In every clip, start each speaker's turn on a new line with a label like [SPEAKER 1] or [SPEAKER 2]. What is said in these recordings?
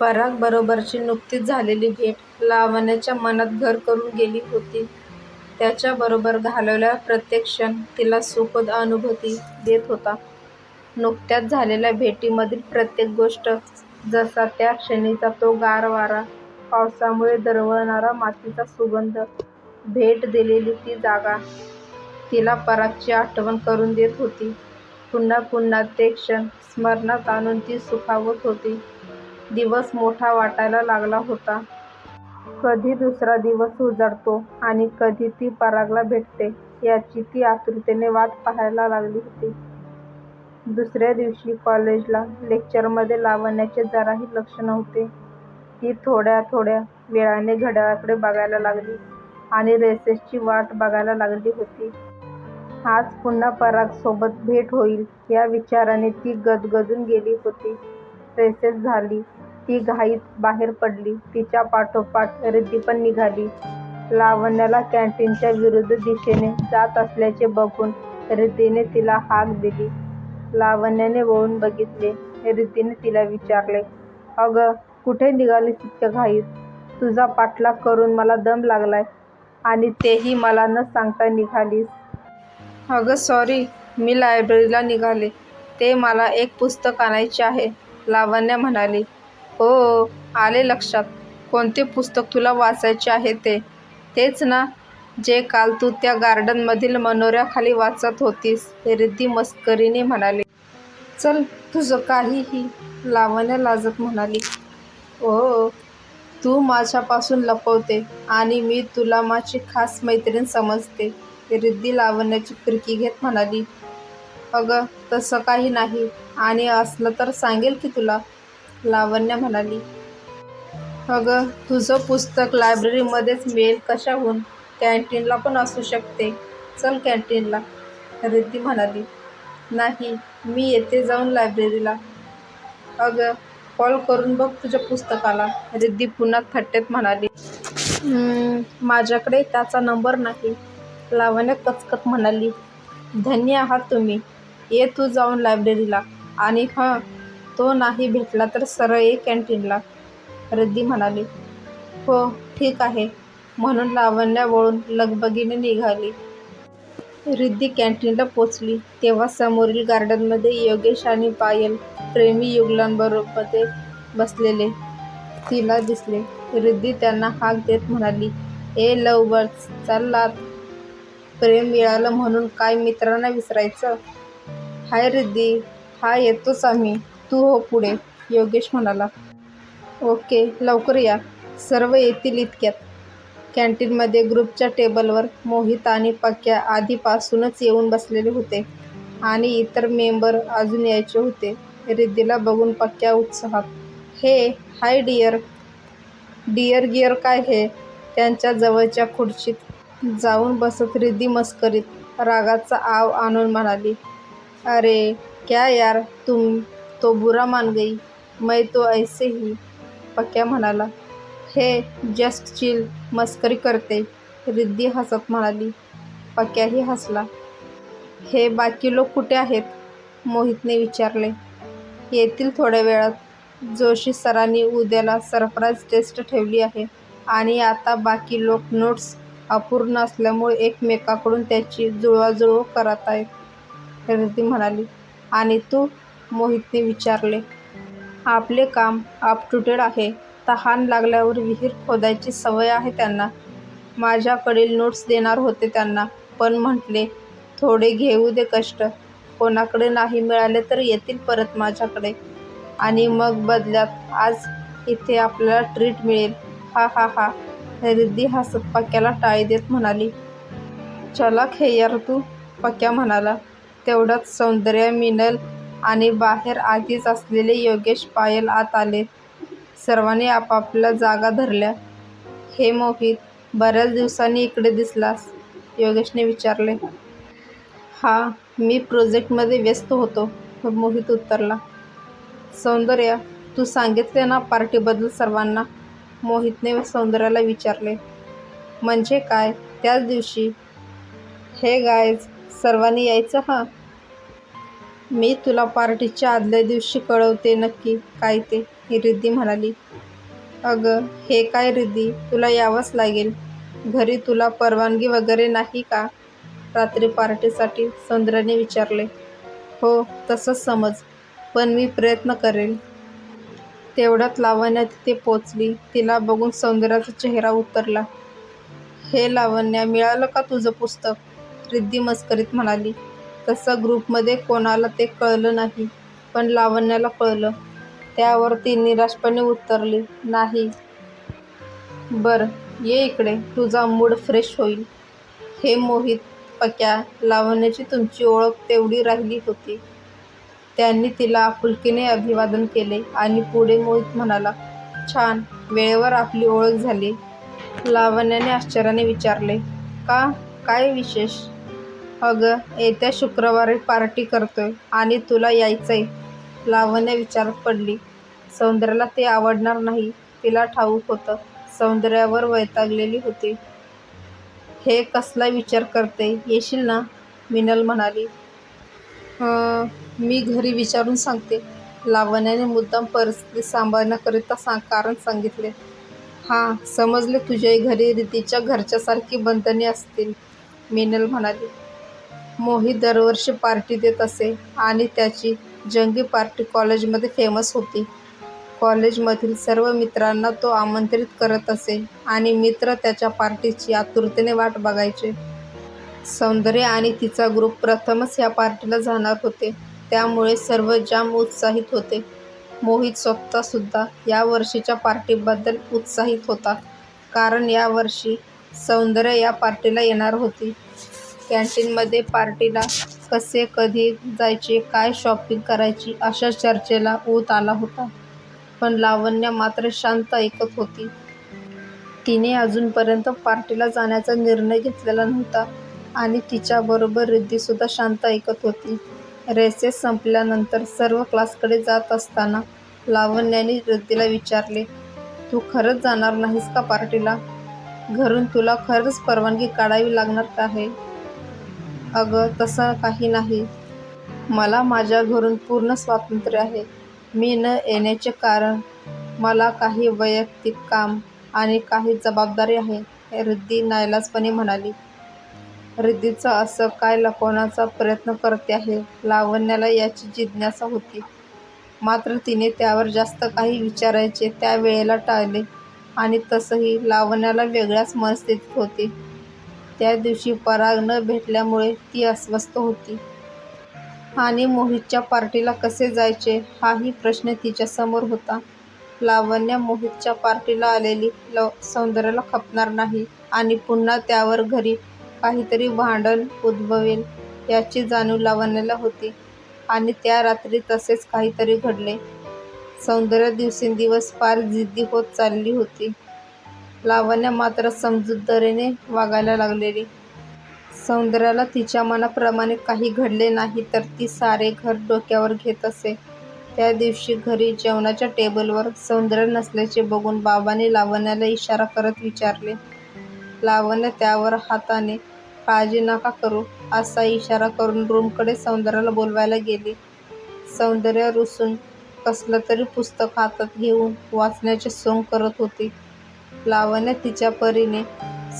[SPEAKER 1] परागबरोबरची नुकतीच झालेली भेट लावण्याच्या मनात घर करून गेली होती. त्याच्याबरोबर घालवलेला प्रत्येक क्षण तिला सुखद अनुभूती देत होता. नुकत्याच झालेल्या भेटीमधील प्रत्येक गोष्ट, जसा त्या क्षणीचा तो गार वारा, पावसामुळे दरवळणारा मातीचा सुगंध, भेट दिलेली ती जागा, तिला परागची आठवण करून देत होती. पुन्हा पुन्हा ते क्षण स्मरणात आणून ती सुखावत होती. दिवस मोठा वाटायला लागला होता. कधी दुसरा दिवस उजाडतो आणि कधी ती परागला भेटते याची ती आतुरतेने वाट पाहायला लागली होती. दुसऱ्या दिवशी कॉलेजला लेक्चरमध्ये लावण्याचे जराही लक्ष नव्हते. ती थोड्या थोड्या वेळाने घड्याळाकडे बघायला लागली आणि रेसेसची वाट बघायला लागली होती. आज पुन्हा परागसोबत भेट होईल या विचाराने ती गदगदून गेली होती. रेसेस झाली. ती घाईत बाहेर पडली. तिच्या पाठोपाठ रिद्धी पण निघाली. लावण्याला कॅन्टीनच्या विरुद्ध दिशेने जात असल्याचे बघून रिद्धीने तिला हाक दिली. लावण्याने वळून बघितले. रिद्धीने तिला विचारले, अगं कुठे निघालीस इतक्या घाईत? तुझा पाठलाग करून मला दम लागलाय आणि तेही मला न सांगता निघालीस? अगं सॉरी, मी लायब्ररीला निघाले. ते मला एक पुस्तक आणायचे आहे, लावण्या म्हणाली. हो, आले लक्षात. कोणते पुस्तक तुला वाचायचे आहे ते? तेच ना, जे काल तू त्या गार्डनमधील मनोऱ्याखाली वाचत होतीस, रिद्धी मस्करीने म्हणाली. चल, तुझं काहीही, लावण्या लाजत म्हणाली. ओ तू माझ्यापासून लपवते आणि मी तुला माझी खास मैत्रीण समजते, रिद्धी लावण्याची फिरकी घेत म्हणाली. अगं तसं काही नाही आणि असलं तर सांगेल की तुला, लावण्या म्हणाली. अगं तुझं पुस्तक लायब्ररीमध्येच मिळेल कशाहून? कॅन्टीनला पण असू शकते. चल कॅन्टीनला, रिद्धी म्हणाली. नाही, मी येते जाऊन लायब्ररीला. अगं कॉल करून बघ तुझ्या पुस्तकाला, रिद्धी पुन्हा थट्टेत म्हणाली. माझ्याकडे त्याचा नंबर नाही, लावण्या कचकत म्हणाली. धन्य आहात तुम्ही. ये तू जाऊन लायब्ररीला आणि हां तो नाही भेटला तर सरळ ये कॅन्टीनला, रद्दी म्हणाली. हो, ठीक आहे, म्हणून लावण्या वळून लगबगीने निघाली. रिद्धी कॅन्टीनला पोचली तेव्हा समोरील गार्डनमध्ये योगेश आणि पायल प्रेमी युग्लांबरोबर ते बसलेले तिला दिसले. रिद्धी त्यांना हाक देत म्हणाली, ए लव्हबर्ड्स, चाललात प्रेम मिळालं म्हणून काय मित्रांना विसरायचं? हाय रिद्धी, हा येतोच आम्ही, तू हो पुढे, योगेश म्हणाला. ओके, लवकर या. सर्व येतील इतक्यात. कॅन्टीनमध्ये ग्रुपच्या टेबलवर मोहित आणि पक्क्या आधीपासूनच येऊन बसलेले होते आणि इतर मेंबर अजून यायचे होते. रिद्धीला बघून पक्क्या उत्साहात, हे, हाय डिअर. डिअर गिअर काय हे? त्यांच्या जवळच्या खुर्चीत जाऊन बसत रिद्धी मस्करीत, रागाचा आव आणून म्हणाली. अरे क्या यार तुम तो बुरा मान गई, मैं तो ऐसे ही, पक्या म्हणाला. हे जस्ट चिल, मस्करी करते रिद्धी हसत म्हणाली. पक्याही हसला. हे बाकी लोक कुठे आहेत? मोहितने विचारले. येतील थोड्या वेळात. जोशी सरांनी उद्याला सरप्राईज टेस्ट ठेवली आहे आणि आता बाकी लोक नोट्स अपूर्ण असल्यामुळे एकमेकाकडून त्याची जुळवाजुळव करत आहेत रिद्धी म्हणाली. आणि तू? मोहितने विचारले. आपले काम अप टू डेट आहे. तहान लागल्यावर विहीर खोदायची सवय आहे त्यांना. माझ्याकडील नोट्स देणार होते त्यांना, पण म्हटले थोडे घेऊ दे कष्ट, कोणाकडे नाही मिळाले तर येतील परत माझ्याकडे आणि मग बदल्यात आज इथे आपल्याला ट्रीट मिळेल, हा हा हा, रिद्धी हसत पक्याला टाळी देत म्हणाली. चला खेयार यार तू, पक्या म्हणाला. तेवढ्यात सौंदर्य मिनल आणि बाहेर आधीच असलेले योगेश पायल आत आले. सर्वांनी आपापल्या जागा धरल्या. हे मोहित, बऱ्याच दिवसांनी इकडे दिसलास, योगेशने विचारले. हा, मी प्रोजेक्टमध्ये व्यस्त होतो, मोहित उत्तरला. सौंदर्या, तू सांगितले ना पार्टीबद्दल सर्वांना, मोहितने सौंदर्याला विचारले. म्हणजे काय, त्याच दिवशी? हे गायज, सर्वांनी यायचं हां मी तुला पार्टीच्या आदल्या दिवशी कळवते नक्की काय ते, रिद्धी म्हणाली. अगं हे काय रिद्धी? तुला यावंच लागेल. घरी तुला परवानगी वगैरे नाही का? रात्री पार्टीसाठी सौंदर्याने विचारले. हो तसंच समज. पण मी प्रयत्न करेल. तेवढ्यात लावण्या तिथे पोचली. तिला बघून सौंदर्याचा चेहरा उतरला. हे लावण्या मिळालं का तुझं पुस्तक? रिद्धी मस्करीत म्हणाली. तसं ग्रुपमध्ये कोणाला ते कळलं नाही पण लावण्याला कळलं. त्यावर ती निराशपणे उत्तरली नाही. बरं ये इकडे. तुझा मूड फ्रेश होईल. हे मोहित पक्या लावण्याची तुमची ओळख तेवढी राहिली होती. त्यांनी तिला आपुलकीने अभिवादन केले आणि पुढे मोहित म्हणाला छान वेळेवर आपली ओळख झाली. लावण्याने आश्चर्याने विचारले का? काय विशेष? अगं येत्या शुक्रवारी पार्टी करतोय आणि तुला यायचंय. लावण्य विचारात पडली. सौंदर्याला ते आवडणार नाही. तिला ठाऊक होतं. सौंदर्यावर वैतागलेली होती. हे कसला विचार करते? येशील ना? मिनल म्हणाली. "अं, मी घरी विचारून सांगते. लावण्याने मुद्दाम परिस्थिती सांभाळण्याकरिता सा कारण सांगितले. हां समजले तुझ्या घरी रितीच्या घरच्यासारखी बंधने असतील मिनल म्हणाली. मोहित दरवर्षी पार्टी देत असे आणि त्याची जंगी पार्टी कॉलेजमध्ये फेमस होती. कॉलेजमधील सर्व मित्रांना तो आमंत्रित करत असे आणि मित्र त्याच्या पार्टीची आतुरतेने वाट बघायचे. सौंदर्य आणि तिचा ग्रुप प्रथमच या पार्टीला जाणार होते. त्यामुळे सर्व जाम उत्साहित होते. मोहित स्वतःसुद्धा या वर्षीच्या पार्टीबद्दल उत्साहित होता. कारण यावर्षी सौंदर्य या पार्टीला येणार होती. कॅन्टीनमध्ये पार्टीला कसे कधी जायचे काय शॉपिंग करायची अशा चर्चेला ऊत आला होता. पण लावण्य मात्र शांत ऐकत होती. तिने अजूनपर्यंत पार्टीला जाण्याचा निर्णय घेतलेला नव्हता आणि तिच्याबरोबर रिद्धीसुद्धा शांत ऐकत होती. रेसेस संपल्यानंतर सर्व क्लासकडे जात असताना लावण्याने रिद्धीला विचारले तू खरंच जाणार नाहीस का पार्टीला? घरून तुला खरंच परवानगी काढावी लागणार का आहे अगं तसं काही नाही. मला माझ्या घरून पूर्ण स्वातंत्र्य आहे. मी न येण्याचे कारण मला काही वैयक्तिक काम आणि काही जबाबदारी आहे रिद्धी नाईलाजपणे म्हणाली. रिद्धीचं असं काय लपवण्याचा प्रयत्न करते आहे लावण्याला याची जिज्ञासा होती. मात्र तिने त्यावर जास्त काही विचारायचे त्या वेळेला टाळले आणि तसंही लावण्याला वेगळ्याच मनस्थितीत होती. त्या दिवशी पराग न भेटल्यामुळे ती अस्वस्थ होती. आणि मोहितच्या पार्टीला कसे जायचे हाही प्रश्न तिच्यासमोर होता. लावण्या मोहितच्या पार्टीला आलेली लव सौंदर्याला खपणार नाही आणि पुन्हा त्यावर घरी काहीतरी भांडण उद्भवेल याची जाणीव लावण्याला होती. आणि त्या रात्री तसेच काहीतरी घडले. सौंदर्य दिवसेंदिवस फार जिद्दी होत चालली होती. लावण्य मात्र समजूतदारीने वागायला लागलेली. सौंदर्याला तिच्या मनाप्रमाणे काही घडले नाही तर ती सारे घर डोक्यावर घेत असे. त्या दिवशी घरी जेवणाच्या टेबलवर सौंदर्य नसल्याचे बघून बाबांनी लावण्याला इशारा करत विचारले लावण्य त्यावर हाताने काळजी नका करू असा इशारा करून रूमकडे सौंदर्याला बोलवायला गेली. सौंदर्य रुसून कसलं तरी पुस्तक हातात घेऊन वाचण्याचे सोंग करत होती. लावण्य तिच्या परीने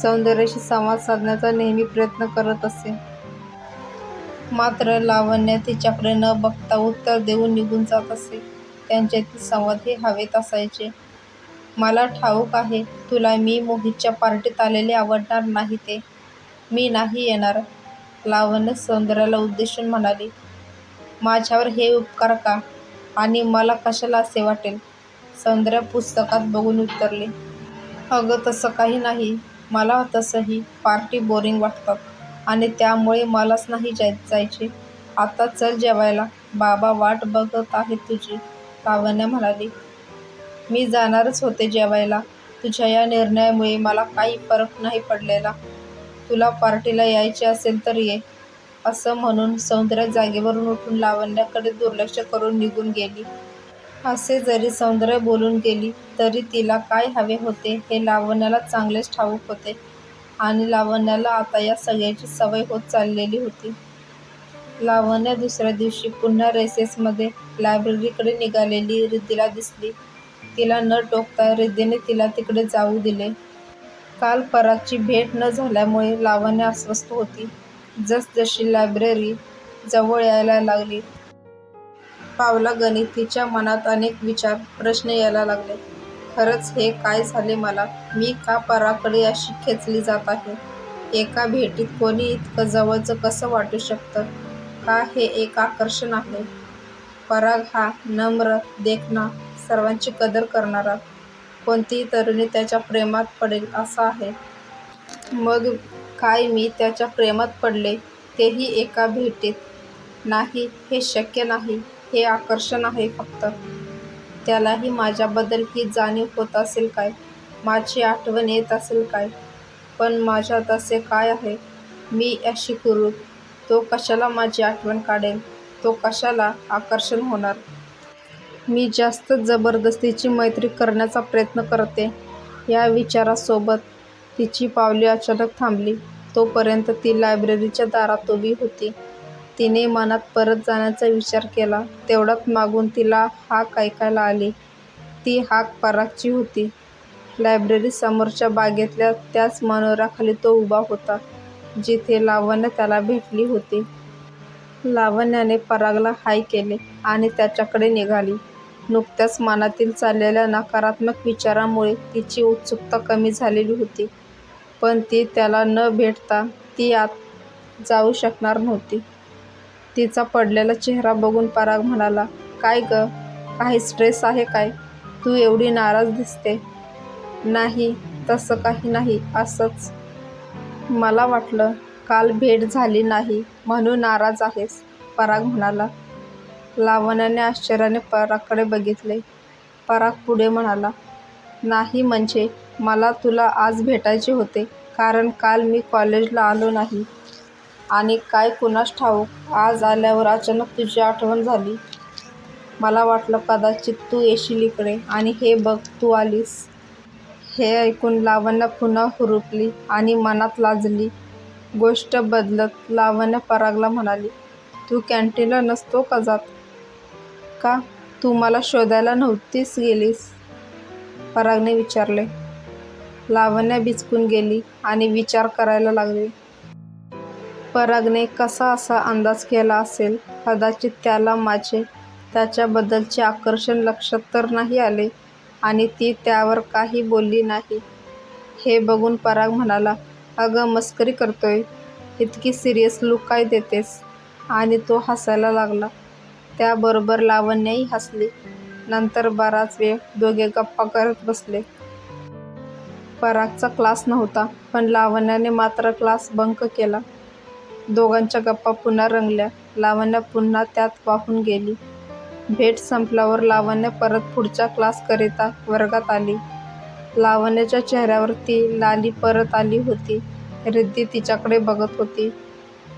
[SPEAKER 1] सौंदर्याशी संवाद साधण्याचा नेहमी प्रयत्न करत असे. मात्र लावण्य तिच्याकडे न बघता उत्तर देऊन निघून जात असे. त्यांच्यातील संवाद हे हवेत असायचे. मला ठाऊक आहे तुला मी मोहितच्या पार्टीत आलेले आवडणार नाही ते. मी नाही येणार लावण्य सौंदर्याला उद्देशून म्हणाली. माझ्यावर हे उपकार का? आणि मला कशाला असे वाटेल? सौंदर्य पुस्तकात बघून उत्तरले अगं तसं काही नाही. मला तसंही पार्टी बोरिंग वाटतात आणि त्यामुळे मलाच नाही जाय जायचे. आता चल जेवायला. बाबा वाट बघत आहेत तुझी लावण्या म्हणाली. मी जाणारच होते जेवायला. तुझ्या या निर्णयामुळे मला काही फरक नाही पडलेला. तुला पार्टीला यायचे असेल तर ये. असं म्हणून सौंदर्य जागेवरून उठून लावण्याकडे दुर्लक्ष करून निघून गेली. असे जरी सौंदर्य बोलून गेली तरी तिला काय हवे होते हे लावण्याला चांगलेच ठाऊक होते आणि लावण्याला आता या सगळ्याची सवय होत चाललेली होती लावण्या दुसऱ्या दिवशी पुन्हा रेसेसमध्ये लायब्ररीकडे निघालेली रिद्धीला दिसली तिला न टोकता रिद्धीने तिला तिकडे जाऊ दिले. काल परागची भेट न झाल्यामुळे लावण्या अस्वस्थ होती. जसजशी लायब्ररी जवळ यायला लागली पावलागणिक तिच्या मनात अनेक विचार, प्रश्न यायला लागले. खरंच हे काय झाले मला? मी का पराकडे अशी खेचली जात आहे? एका भेटीत कोणी इतकं जवळचं कसं वाटू शकतं? का हे एक आकर्षण आहे? पराग हा नम्र, देखणा, सर्वांची कदर करणारा. कोणतीही तरुणी त्याच्या प्रेमात पडेल असा आहे. मग काय मी त्याच्या प्रेमात पडले तेही एका भेटीत? नाही हे शक्य नाही. हे आकर्षण आहे फक्त. त्यालाही माझ्याबद्दल ही जाणीव होत असेल काय? माझी आठवण येत असेल काय? पण माझ्यात असे काय आहे? मी अशी करू तो कशाला माझी आठवण काढेल? तो कशाला आकर्षण होणार? मी जास्त जबरदस्तीची मैत्री करण्याचा प्रयत्न करते या विचारासोबत तिची पावले अचानक थांबली. तोपर्यंत ती लायब्ररीच्या दारात उभी होती. तिने मनात परत जाण्याचा विचार केला तेवढ्यात मागून तिला हाक ऐकायला आली. ती हाक परागची होती. लायब्ररीसमोरच्या बागेतल्या त्याच मनोऱ्याखाली तो उभा होता, जिथे लावण्य त्याला भेटली होती. लावण्याने परागला हाय केले आणि त्याच्याकडे निघाली. नुकत्याच मनातील चाललेल्या नकारात्मक विचारांमुळे तिची उत्सुकता कमी झालेली होती. पण ती त्याला न भेटता ती आत जाऊ शकणार नव्हती. तिचा पडलेला चेहरा बघून पराग म्हणाला, काय गं, काही स्ट्रेस आहे काय? तू एवढी नाराज दिसते नाही तसं काही नाही असंच. मला वाटलं काल भेट झाली नाही म्हणून नाराज आहेस, पराग म्हणाला. लावण्याने आश्चर्याने परागकडे बघितले. पराग पुढे म्हणाला, नाही म्हणजे मला तुला आज भेटायचे होते कारण काल मी कॉलेजला आलो नाही आणि काय कुणास ठाऊक आज आल्यावर अचानक तुझी आठवण झाली. मला वाटलं कदाचित तू येशील इकडे आणि हे बघ तू आलीस. हे ऐकून लावण्य पुन्हा हुरुपली आणि मनात लाजली. गोष्ट बदलत लावण्य परागला म्हणाली, तू कॅन्टीनला नसतो का जात? का, तू मला शोधायला नव्हतीस गेलीस? परागने विचारले. लावण्य बिचकून गेली आणि विचार करायला लागली. परागने कसा असा अंदाज केला असेल? कदाचित त्याला माझे त्याच्याबद्दलचे आकर्षण लक्षात तर नाही आले आणि ती त्यावर काही बोलली नाही. हे बघून पराग म्हणाला, अगं मस्करी करतोय. इतकी सिरियस लूक काय देतेस? आणि तो हसायला लागला. त्याबरोबर लावण्याही हसली. नंतर बराच वेळ दोघे गप्पा करत बसले. परागचा क्लास नव्हता, पण लावण्याने मात्र क्लास बंक केला. दोघांच्या गप्पा पुन्हा रंगल्या. लावण्या पुन्हा त्यात वाहून गेली. भेट संपल्यावर लावण्य परत पुढच्या क्लासकरिता वर्गात आली. लावण्याच्या चेहऱ्यावर ती लाली परत आली होती. रिद्धी तिच्याकडे बघत होती.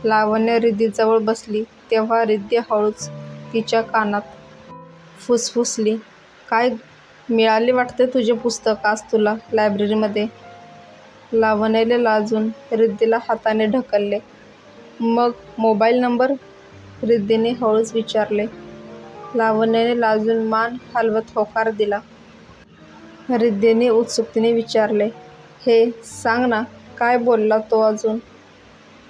[SPEAKER 1] लावण्य रिद्धीजवळ बसली तेव्हा रिद्धी हळूच तिच्या कानात फुसफुसली, काय मिळाले वाटते तुझे पुस्तक आज तुला लायब्ररीमध्ये? लावण्याने लाजून रिद्धीला हाताने ढकलले. मग मोबाईल नंबर? रिद्धीने हळूच विचारले. लावण्याने लाजून मान हलवत होकार दिला. रिद्धीने उत्सुकतेने विचारले, हे सांग ना काय बोलला तो अजून?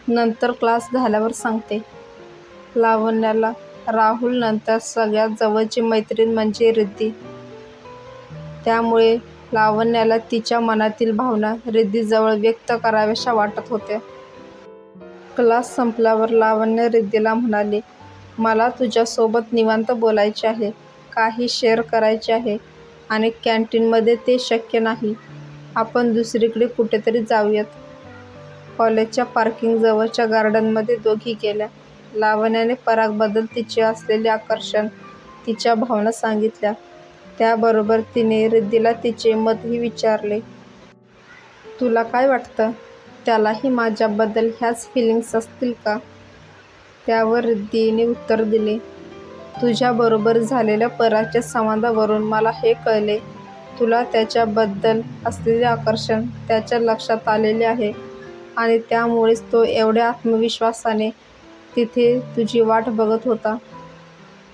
[SPEAKER 1] नंतर क्लास झाल्यावर सांगते. लावण्याला राहुलनंतर सगळ्यात जवळची मैत्रीण म्हणजे रिद्धी. त्यामुळे लावण्याला तिच्या मनातील भावना रिद्धीजवळ व्यक्त कराव्याशा वाटत होत्या. क्लास संपल्यावर लावण्य रिद्धीला म्हणाली, मला तुझ्यासोबत निवांत बोलायचे आहे, काही शेअर करायचे आहे आणि कॅन्टीनमध्ये ते शक्य नाही. आपण दुसरीकडे कुठेतरी जाऊयात. कॉलेजच्या पार्किंगजवळच्या गार्डनमध्ये दोघी गेल्या. लावण्याने परागबद्दल तिचे असलेले आकर्षण, तिच्या भावना सांगितल्या. त्याबरोबर तिने रिद्धीला तिचे मतही विचारले. तुला काय वाटतं, त्यालाही माझ्याबद्दल ह्याच फिलिंग्ज असतील का? त्यावर रिद्धीने उत्तर दिले, तुझ्याबरोबर झालेल्या पराच्या संवादावरून मला हे कळले. तुला त्याच्याबद्दल असलेले आकर्षण त्याच्या लक्षात आलेले आहे आणि त्यामुळेच तो एवढ्या आत्मविश्वासाने तिथे तुझी वाट बघत होता.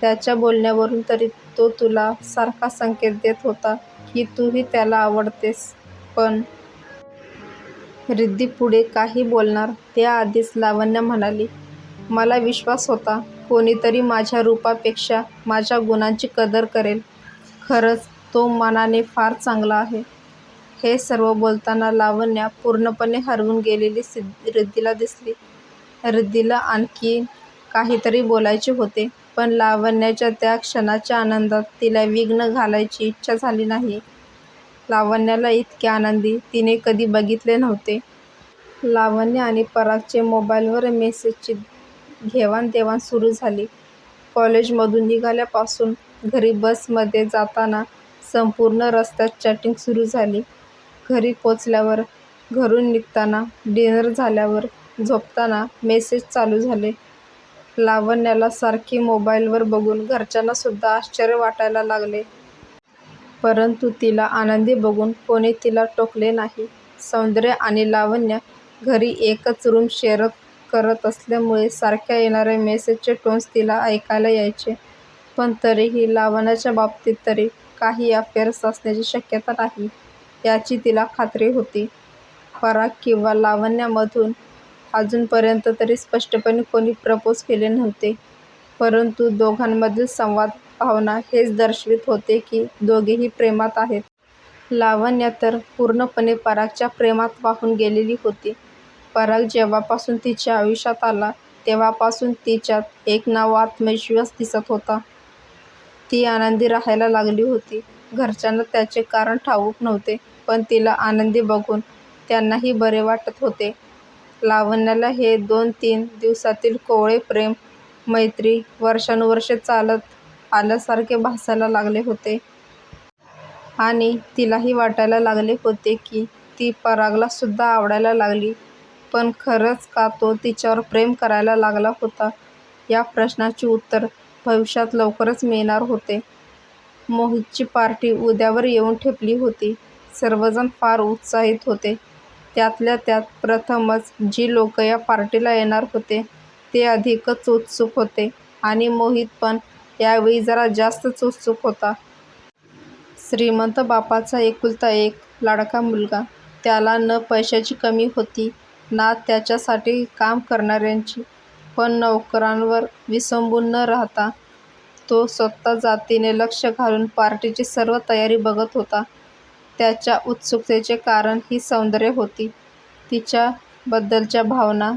[SPEAKER 1] त्याच्या बोलण्यावरून तरी तो तुला सारखा संकेत देत होता की तूही त्याला आवडतेस. पण रिद्धी पुढे काही बोलणार त्याआधीच लावण्य म्हणाली, मला विश्वास होता कोणीतरी माझ्या रूपापेक्षा माझ्या गुणांची कदर करेल. खरंच तो मनाने फार चांगला आहे. हे सर्व बोलताना लावण्या पूर्णपणे हरवून गेलेली रिद्धीला दिसली. रिद्धीला आणखी काहीतरी बोलायचे होते, पण लावण्याच्या त्या क्षणाच्या आनंदात तिला विघ्न घालायची इच्छा झाली नाही. लावण्याला इतके आनंदी तिने कधी बघितले नव्हते. लावण्य आणि परागचे मोबाईलवर मेसेजची घेवाणदेवाण सुरू झाली. कॉलेजमधून निघाल्यापासून घरी बसमध्ये जाताना संपूर्ण रस्त्यात चॅटिंग सुरू झाली. घरी पोचल्यावर, घरून निघताना, डिनर झाल्यावर, झोपताना मेसेज चालू झाले. लावण्याला सारखी मोबाईलवर बघून घरच्यांनासुद्धा आश्चर्य वाटायला लागले. परंतु तिला आनंदी बघून कोणी तिला टोकले नाही. सौंदर्य आणि लावण्य घरी एकच रूम शेअर करत असल्यामुळे सारख्या येणाऱ्या मेसेजचे टोन्स तिला ऐकायला यायचे. पण तरीही लावण्याच्या बाबतीत तरी काही अफेअर्स असण्याची शक्यता नाही, याची तिला खात्री होती. पराग किंवा लावण्यामधून अजूनपर्यंत तरी स्पष्टपणे कोणी प्रपोज केले नव्हते. परंतु दोघांमधील संवाद, भावना हेच दर्शवित होते की दोघेही प्रेमात आहेत. लावण्य तर पूर्णपणे परागच्या प्रेमात वाहून गेलेली होती. पराग जेव्हापासून तिच्या आयुष्यात आला तेव्हापासून तिच्यात एक नवा आत्मविश्वास दिसत होता. ती आनंदी राहायला लागली होती. घरच्यांना त्याचे कारण ठाऊक नव्हते, पण तिला आनंदी बघून त्यांनाही बरे वाटत होते. लावण्याला हे दोन-तीन दिवसांतील कोवळे प्रेम, मैत्री वर्षानुवर्षे चालत आल्यासारखे भासायला लागले होते. आणि तिलाही वाटायला लागले होते की ती परागलासुद्धा आवडायला लागली. पण खरंच का तो तिच्यावर प्रेम करायला लागला होता, या प्रश्नाची उत्तर भविष्यात लवकरच मिळणार होते. मोहितची पार्टी उद्यावर येऊन ठेपली होती. सर्वजण फार उत्साहित होते. त्यातल्या त्यात प्रथमच जी लोक या पार्टीला येणार होते ते अधिकच उत्सुक होते आणि मोहित पण यावेळी जरा जास्तच उत्सुक होता. श्रीमंत बापाचा एकुलता एक लाडका मुलगा. त्याला न पैशाची कमी होती ना त्याच्यासाठी काम करणाऱ्यांची. पण नोकरांवर विसंबून न राहता तो स्वतः जातीने लक्ष घालून पार्टीची सर्व तयारी बघत होता. त्याच्या उत्सुकतेचे कारण ही सौंदर्य होती. तिच्याबद्दलच्या भावना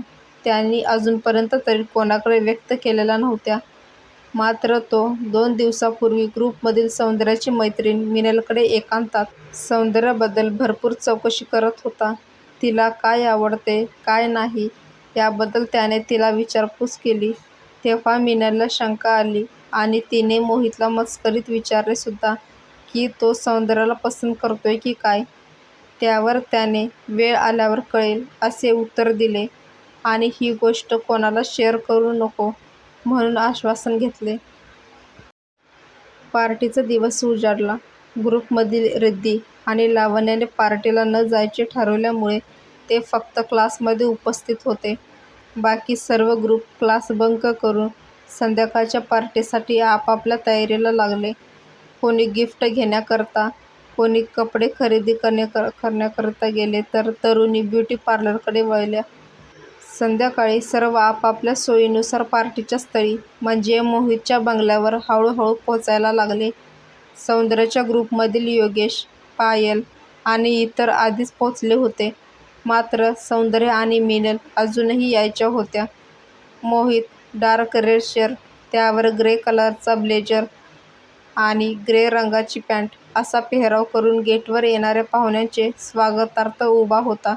[SPEAKER 1] त्यांनी अजूनपर्यंत तरी कोणाकडे व्यक्त केलेल्या नव्हत्या. मात्र तो दोन दिवसांपूर्वी ग्रुपमधील सौंदर्याची मैत्रीण मिनलकडे एकांतात सौंदर्याबद्दल भरपूर चौकशी करत होता. तिला काय आवडते, काय नाही याबद्दल त्याने तिला विचारपूस केली. तेव्हा मिनलला शंका आली आणि तिने मोहितला मस्करीत विचारलेसुद्धा की तो सौंदर्याला पसंत करतोय की काय? त्यावर त्याने वेळ आल्यावर कळेल असे उत्तर दिले आणि ही गोष्ट कोणाला शेअर करू नको म्हणून आश्वासन घेतले. पार्टीचा दिवस उजाडला. ग्रुपमधील रिद्धी आणि लावण्याने पार्टीला न जायचे ठरवल्यामुळे ते फक्त क्लासमध्ये उपस्थित होते. बाकी सर्व ग्रुप क्लास बंक करून संध्याकाळच्या पार्टीसाठी आपापल्या तयारीला लागले. कोणी गिफ्ट घेण्याकरता, कोणी कपडे खरेदी करण्याकरता गेले तर तरुणी ब्युटी पार्लरकडे वळल्या. संध्याकाळी सर्व आपापल्या सोयीनुसार पार्टीच्या स्थळी म्हणजे मोहितच्या बंगल्यावर हळूहळू पोचायला लागले. सौंदर्याच्या ग्रुपमधील योगेश, पायल आणि इतर आधीच पोचले होते. मात्र सौंदर्य आणि मिनल अजूनही यायच्या होत्या. मोहित डार्क रेड शर्ट, त्यावर ग्रे कलरचा ब्लेझर आणि ग्रे रंगाची पँट असा पेहराव करून गेटवर येणाऱ्या पाहुण्यांचे स्वागतार्थ उभा होता.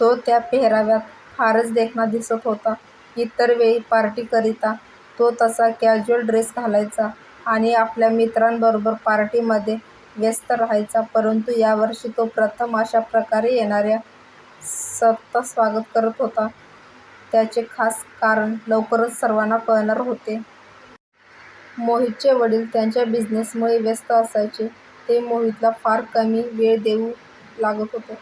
[SPEAKER 1] तो त्या पेहराव्यात फारच देखणा दिसत होता. इतर वेळी पार्टीकरिता तो तसा कॅज्युअल ड्रेस घालायचा आणि आपल्या मित्रांबरोबर पार्टीमध्ये व्यस्त राहायचा. परंतु यावर्षी तो प्रथम अशा प्रकारे येणाऱ्या स्वतः स्वागत करत होता. त्याचे खास कारण लवकरच सर्वांना कळणार होते. मोहितचे वडील त्यांच्या बिझनेसमुळे व्यस्त असायचे. ते मोहितला फार कमी वेळ देऊ लागत होते.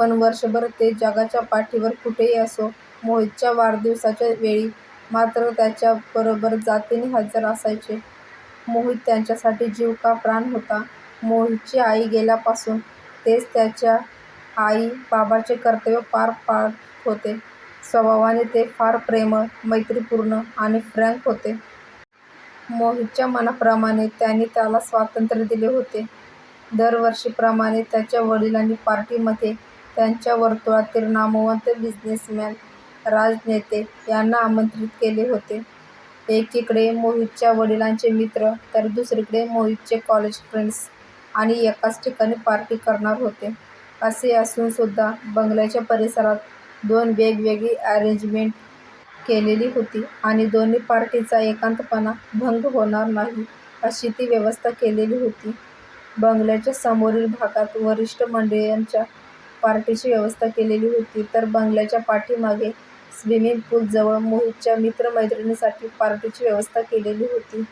[SPEAKER 1] पण वर्षभर ते जगाच्या पाठीवर कुठेही असो, मोहितच्या वाढदिवसाच्या वेळी मात्र त्याच्याबरोबर जातीने हजर असायचे. मोहित त्यांच्यासाठी जीव का प्राण होता. मोहितची आई गेल्यापासून तेच त्याच्या आई बाबाचे कर्तव्य पार पाडत होते. स्वभावाने ते फार प्रेमळ, मैत्रीपूर्ण आणि फ्रँक होते. मोहितच्या मनाप्रमाणे त्यांनी त्याला स्वातंत्र्य दिले होते. दरवर्षीप्रमाणे त्याच्या वडिलांनी पार्टीमध्ये त्यांच्या वर्तुळातील नामवंत बिझनेसमॅन, राजनेते यांना आमंत्रित केले होते. एकीकडे मोहितच्या वडिलांचे मित्र तर दुसरीकडे मोहितचे कॉलेज फ्रेंड्स आणि एकाच ठिकाणी पार्टी करणार होते. असे असूनसुद्धा बंगल्याच्या परिसरात दोन वेगवेगळी अरेंजमेंट केलेली होती आणि दोन्ही पार्टीचा एकांतपणा भंग होणार नाही अशी ती व्यवस्था केलेली होती. बंगल्याच्या समोरील भागात वरिष्ठ मंडळींच्या पार्टीची व्यवस्था केलेली होती तर बंगल्याच्या पाठीमागे स्विमिंग पूलजवळ मोहितच्या मित्रमैत्रिणीसाठी पार्टीची व्यवस्था केलेली होती.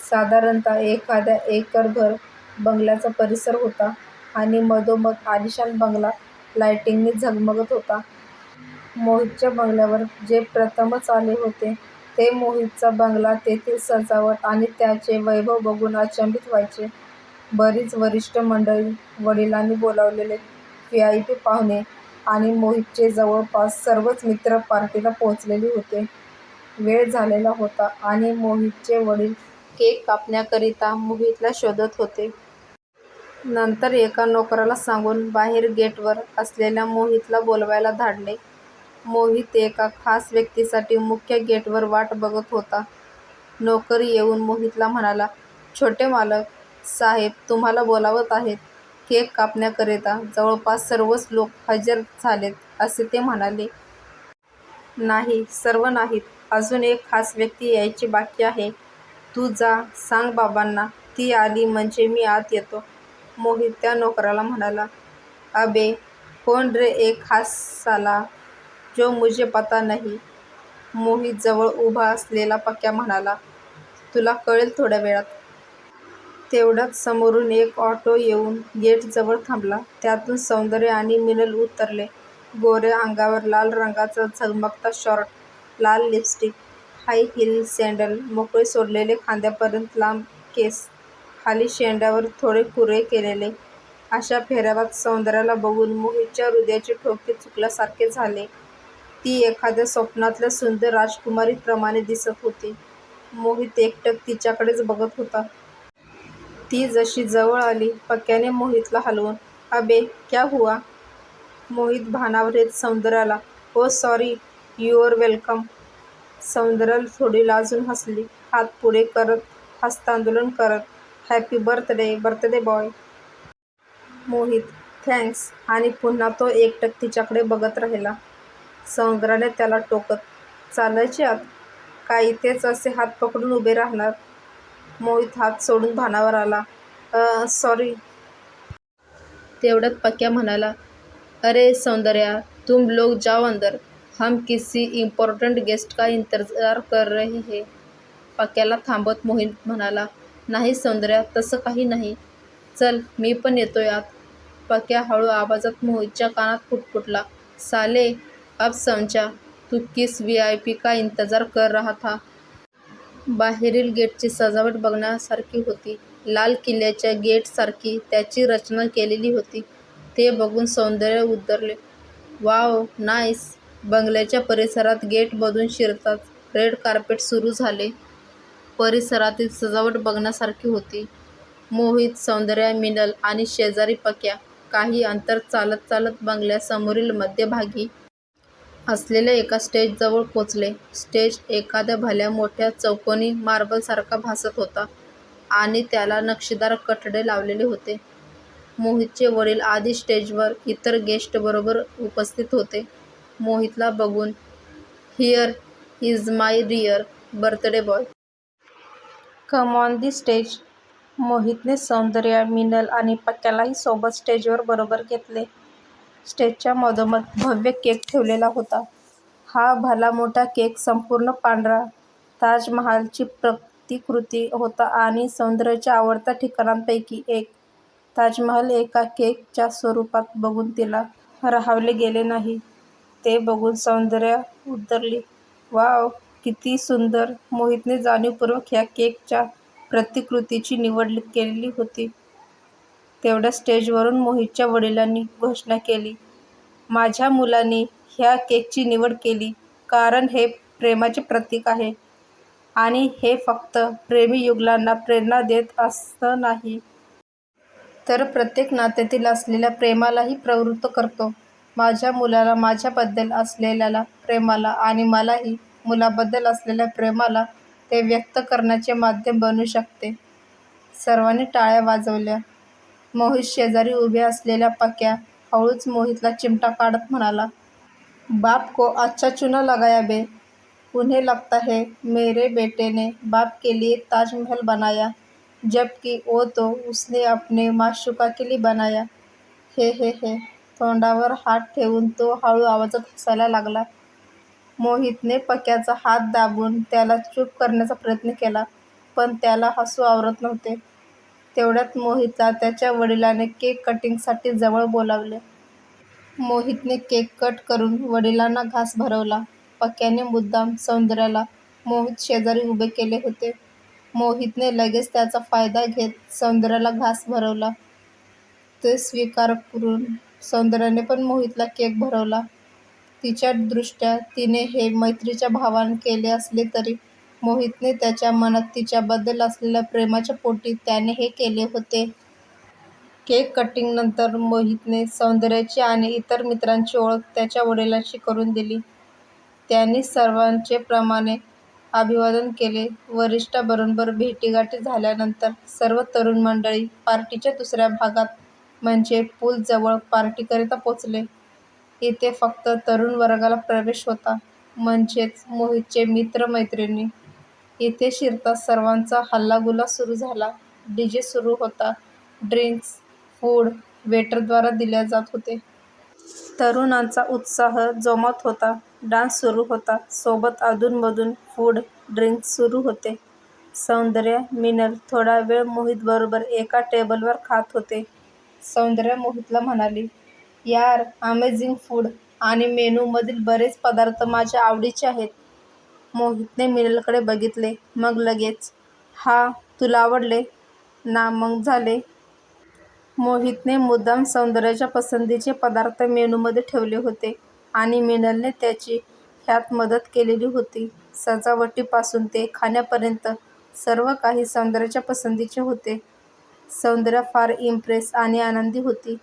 [SPEAKER 1] साधारणतः एखाद्या एकरभर बंगल्याचा परिसर होता आणि मधोमध आलिशान बंगला लायटिंगने झगमगत होता. मोहितच्या बंगल्यावर जे प्रथमच आले होते ते मोहितचा बंगला, तेथील सजावट आणि त्याचे वैभव बघून अचंबित व्हायचे. बरीच वरिष्ठ मंडळी, वडिलांनी बोलावलेले व्ही आय पी पाहुणे आणि मोहितचे जवळपास सर्वच मित्र पार्टीला पोहोचलेले होते. वेळ झालेला होता आणि मोहितचे वडील केक कापण्याकरिता मोहितला शोधत होते. नंतर एका नोकराला सांगून बाहेर गेटवर असलेल्या मोहितला बोलवायला धाडले. मोहित एका खास व्यक्तीसाठी मुख्य गेटवर वाट बघत होता. नोकर येऊन मोहितला म्हणाला, छोटे मालक साहेब तुम्हाला बोलावत आहेत केक कापण्याकरिता. जवळपास सर्वच लोक हजर झालेत असे ते म्हणाले. नाही, सर्व नाहीत. अजून एक खास व्यक्ती यायची बाकी आहे. तू जा सांग बाबांना. ती आली म्हणजे मी आत येतो. मोहित त्या नोकराला म्हणाला. अबे कौन रे एक खास साला, जो मुझे पता नाही मोहित जवळ उभा असलेला पक्या म्हणाला, तुला कळेल थोड्या वेळात. तेवढ्यात समोरून एक ऑटो येऊन गेटजवळ थांबला. त्यातून सौंदर्य आणि मिनल उतरले. गोऱ्या अंगावर लाल रंगाचा झगमगता शॉर्ट, लाल लिपस्टिक, हाय हिल सँडल, मोकळे सोडलेले खांद्यापर्यंत लांब केस, खाली शेंड्यावर थोडे कुरे केलेले अशा पेहरावात सौंदर्याला बघून मोहितच्या हृदयाचे ठोके चुकल्यासारखे झाले. ती एखाद्या स्वप्नातल्या सुंदर राजकुमारीप्रमाणे दिसत होती. मोहित एकटक तिच्याकडेच बघत होता. ती जशी जवळ आली पक्क्याने मोहितला हलवून, अबे क्या हुआ. मोहित भानावरेत सौंदर्याला, ओ सॉरी, युअर वेलकम. सौंदर्याला थोडी लाजून हसली. हात पुढे करत हस्तांदोलन करत, happy birthday birthday boy. Mohit, thanks आणि पुन्हा तो एकटक तिच्याकडे बघत राहिला. सौंदर्याने त्याला टोकत, चालायचे आत. काही इथेच असे हात पकडून उभे राहणार. मोहित हात सोडून भानावर आला, सॉरी. तेवढ्यात पक्या म्हणाला, अरे सौंदर्या तुम लोग जाओ अंदर, हम किसी इम्पॉर्टंट गेस्ट का इंतजार कर रहे हे पक्याला थांबत मोहित म्हणाला, नाही सौंदर्या तसं काही नाही. चल मी पण येतो यात पक्या हळू आवाजात मोहितच्या कानात फुटफुटला साले अब समजा तू किस व्ही आय पी का इंतजार कर रहा था. बाहेरील गेटची सजावट बघण्यासारखी होती. लाल किल्ल्याच्या गेटसारखी त्याची रचना केलेली होती. ते बघून सौंदर्य उतरले वॉव नाईस. बंगल्याच्या परिसरात गेटमधून शिरताच रेड कार्पेट सुरू झाले. परिसरातील सजावट बघण्यासारखी होती. मोहित, सौंदर्या, मिनल आणि शेजारी पक्या काही अंतर चालत चालत बंगल्यासमोरील मध्यभागी असलेल्या एका स्टेजजवळ पोचले. स्टेज एखाद्या भल्या मोठ्या चौकोनी मार्बलसारखा भासत होता आणि त्याला नक्षीदार कठडे लावलेले होते. मोहितचे वडील आधी स्टेजवर इतर गेस्टबरोबर उपस्थित होते. मोहितला बघून, here is my dear birthday boy. Come on the stage. मोहितने सौंदर्या, मिनल आणि पक्यालाही सोबत स्टेजवर बरोबर घेतले. स्टेजच्या मधोमध भव्य केक ठेवलेला होता. हा भला मोठा केक संपूर्ण पांढरा, ताजमहालची प्रतिकृती होता आणि सौंदर्याच्या आवडत्या ठिकाणांपैकी एक. ताजमहाल एका केकच्या स्वरूपात बघून तिला राहावले गेले नाही. ते बघून सौंदर्या उद्गारली, वॉव किती सुंदर. मोहितने जाणीवपूर्वक ह्या केकच्या प्रतिकृतीची निवड केलेली होती. तेवढ्यात स्टेजवरून मोहितच्या वडिलांनी घोषणा केली, माझ्या मुलांनी ह्या केकची निवड केली कारण हे प्रेमाचे प्रतीक आहे आणि हे फक्त प्रेमी युगुलांना प्रेरणा देत असं नाही. तर प्रत्येक नात्यातील असलेल्या प्रेमालाही प्रवृत्त करतो. माझ्या मुलाला माझ्याबद्दल असलेल्या प्रेमाला आणि मलाही मुलाबद्दल असलेल्या प्रेमाला ते व्यक्त करण्याचे माध्यम बनू शकते. सर्वांनी टाळ्या वाजवल्या. मोहित शेजारी उभ्या असलेल्या पक्या हळूच मोहितला चिमटा काढत म्हणाला, बाप को अच्छा चुना लगाया बे. उन्हें लगता है मेरे बेटे ने बाप के लिए ताजमहल बनाया जबकि वो तो उसने अपने माशुका के लिए बनाया. हे हे हे. तोंडावर हात ठेवून तो हळू आवाजात हसायला लागला. मोहितने पक्याचा हात दाबून त्याला चूप करण्याचा प्रयत्न केला पण त्याला हसू आवरत नव्हते. तेवढ्यात मोहितला त्याच्या वडिलांनी केक कटिंगसाठी जवळ बोलावले. मोहितने केक कट करून वडिलांना घास भरवला. पक्याने मुद्दाम सौंदर्याला मोहित शेजारी उभे केले होते. मोहितने लगेच त्याचा फायदा घेत सौंदर्याला घास भरवला. ते स्वीकार करून सौंदर्याने पण मोहितला केक भरवला. तिच्या दृष्ट्या तिने हे मैत्रीच्या भावाने केले असले तरी मोहितने त्याच्या मनात तिच्याबद्दल असलेल्या प्रेमाच्या पोटी त्याने हे केले होते. केक कटिंगनंतर मोहितने सौंदर्याची आणि इतर मित्रांची ओळख त्याच्या वडिलांशी करून दिली. त्यांनी सर्वांचे प्रमाणे अभिवादन केले. वरिष्ठाबरोबर भेटीगाठी झाल्यानंतर सर्व तरुण मंडळी पार्टीच्या दुसऱ्या भागात म्हणजे पूलजवळ पार्टीकरिता पोचले. इथे फक्त तरुण वर्गाला प्रवेश होता म्हणजेच मोहितचे मित्र-मैत्रिणी. इथे शिरताच सर्वांचा हल्लागुल्ला सुरू झाला. डीजे सुरू होता. ड्रिंक्स, फूड वेटरद्वारा दिले जात होते. तरुणांचा उत्साह जोमात होता. डान्स सुरू होता. सोबत अधूनमधून फूड, ड्रिंक्स सुरू होते. सौंदर्या, मिनल थोडा वेळ मोहितबरोबर एका टेबलवर खात होते. सौंदर्या मोहितला म्हणाली, यार अमेझिंग फूड आणि मेनूमधील बरेच पदार्थ माझ्या आवडीचे आहेत. मोहितने मिनलकडे बघितले. मग लगेच, हा तुला आवडले ना मग झाले. मोहितने मुद्दाम सौंदर्याच्या पसंतीचे पदार्थ मेनूमध्ये ठेवले होते आणि मिनलने त्याची ह्यात मदत केलेली होती. सजावटीपासून ते खाण्यापर्यंत सर्व काही सौंदर्याच्या पसंतीचे होते. सौंदर्या फार इम्प्रेस आणि आनंदी होती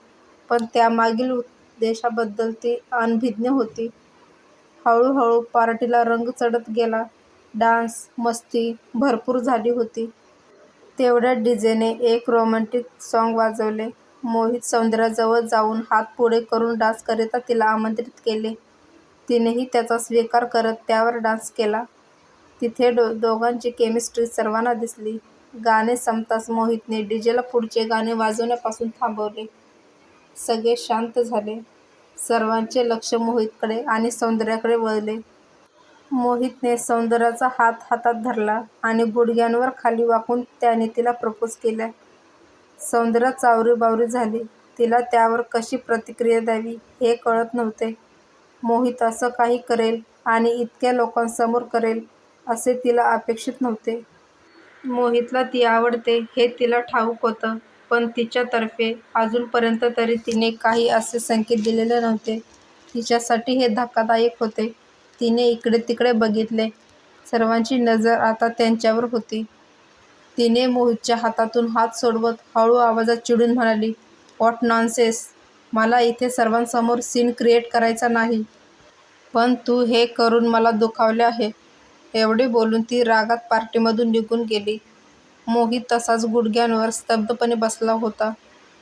[SPEAKER 1] पण त्यामागील उद्देशाबद्दल ती अनभिज्ञ होती. हळूहळू पार्टीला रंग चढत गेला. डान्स, मस्ती भरपूर झाली होती. तेवढ्यात डीजेने एक रोमँटिक साँग वाजवले. मोहित सौंदर्याजवळ जाऊन हात पुढे करून डान्सकरिता तिला आमंत्रित केले. तिनेही त्याचा स्वीकार करत त्यावर डान्स केला. तिथे दोघांची केमिस्ट्री सर्वांना दिसली. गाणे संपताच मोहितने डीजेला पुढचे गाणे वाजवण्यापासून थांबवले. सगळे शांत झाले. सर्वांचे लक्ष मोहितकडे आणि सौंदर्याकडे वळले. मोहितने सौंदर्याचा हात हातात धरला आणि गुडघ्यांवर खाली वाकून त्याने तिला प्रपोज केला सौंदर्या चावरीबावरी झाली. तिला त्यावर कशी प्रतिक्रिया द्यावी हे कळत नव्हते. मोहित असं काही करेल आणि इतक्या लोकांसमोर करेल असे तिला अपेक्षित नव्हते. मोहितला ती आवडते हे तिला ठाऊक होतं पण तिच्यातर्फे अजूनपर्यंत तरी तिने काही असे संकेत दिलेले नव्हते. तिच्यासाठी हे धक्कादायक होते. तिने इकडे-तिकडे बघितले. सर्वांची नजर आता त्यांच्यावर होती. तिने मोहितच्या हातातून हात सोडवत हळू आवाजात चिडून म्हणाली, व्हॉट नॉनसेन्स. मला इथे सर्वांसमोर सीन क्रिएट करायचा नाही. पण तू हे करून मला दुखावले आहे. एवढे बोलून ती रागात पार्टीमधून निघून गेली. मोहित तसाच गुडघ्यांवर स्तब्धपणे बसला होता.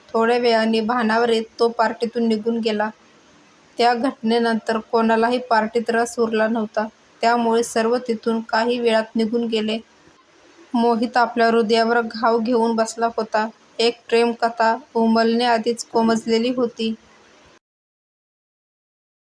[SPEAKER 1] थोड्या वेळाने भानावर येत तो पार्टीतून निघून गेला. त्या घटनेनंतर कोणालाही पार्टीत रस उरला नव्हता त्यामुळे सर्व तिथून काही वेळात निघून गेले. मोहित आपल्या हृदयावर घाव घेऊन बसला होता. एक प्रेमकथा उमलण्याआधीच कोमेजलेली होती.